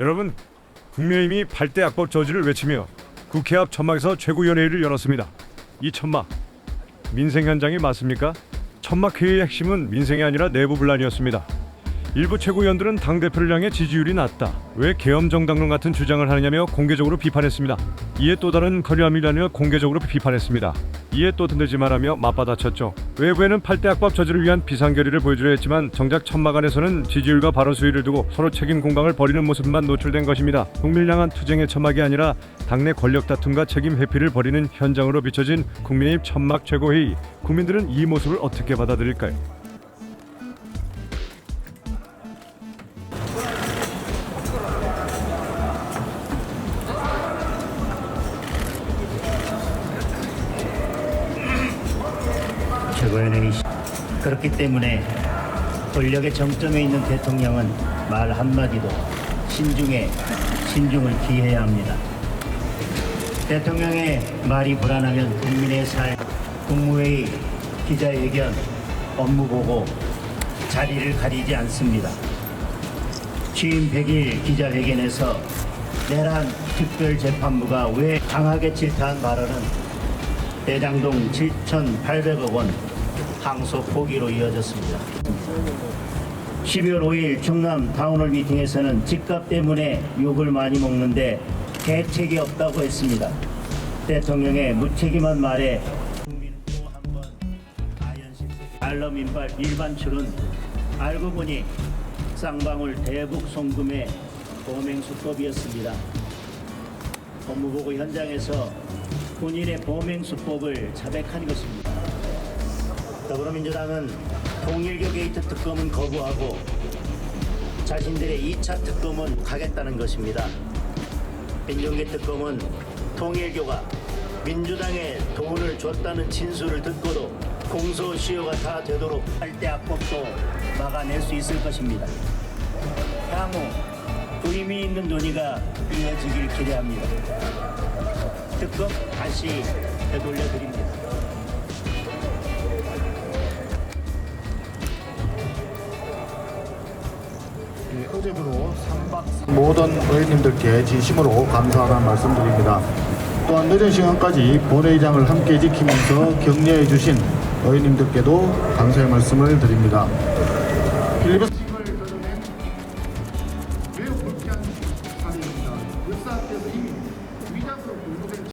여러분, 국민의힘이 8대 악법 저지를 외치며 국회 앞 천막에서 최고위원회의를 열었습니다. 이 천막, 민생 현장이 맞습니까? 천막 회의의 핵심은 민생이 아니라 내부 분란이었습니다. 일부 최고위원들은 당 대표를 향해 지지율이 낮다. 왜 계엄 정당론 같은 주장을 하느냐며 공개적으로 비판했습니다. 이에 또 다른 거리함이라며 공개적으로 비판했습니다. 이에 또 든들지 말하며 맞받아쳤죠. 외부에는 8대 악법 저지를 위한 비상결의를 보여주려 했지만 정작 천막 안에서는 지지율과 발언 수위를 두고 서로 책임 공방을 벌이는 모습만 노출된 것입니다. 국민을 향한 투쟁의 천막이 아니라 당내 권력 다툼과 책임 회피를 벌이는 현장으로 비춰진 국민의힘 천막 최고회의. 국민들은 이 모습을 어떻게 받아들일까요? 최고위원회의 시- 그렇기 때문에 권력의 정점에 있는 대통령은 말 한마디도 신중에 신중을 기해야 합니다. 대통령의 말이 불안하면 국민의 삶, 국무회의, 기자회견, 업무보고 자리를 가리지 않습니다. 취임 100일 기자회견에서 내란 특별재판부가 왜 강하게 질타한 발언은 대장동 7,800억 원 항소 포기로 이어졌습니다. 12월 5일 충남 타운홀 미팅에서는 집값 때문에 욕을 많이 먹는데 대책이 없다고 했습니다. 대통령의 무책임한 말에 국민은 또 한번 아연실세 알러 민발 일반출은 알고 보니 쌍방울 대북 송금의 범행 수법이었습니다. 법무보고 현장에서 본인의 범행 수법을 자백한 것입니다. 더불어민주당은 통일교 게이트 특검은 거부하고 자신들의 2차 특검은 가겠다는 것입니다. 민정계 특검은 통일교가 민주당에 돈을 줬다는 진술을 듣고도 공소시효가 다 되도록 할때 악법도 막아낼 수 있을 것입니다. 향후 의미 있는 논의가 이어지길 기대합니다. 득점 다시 되돌려 드립니다. 호접으로 예, 3박 모든 의원님들께 진심으로 감사하다는 말씀드립니다. 또한 늦은 시간까지 본회의장을 함께 지키면서 격려해 주신 의원님들께도 감사의 말씀을 드립니다.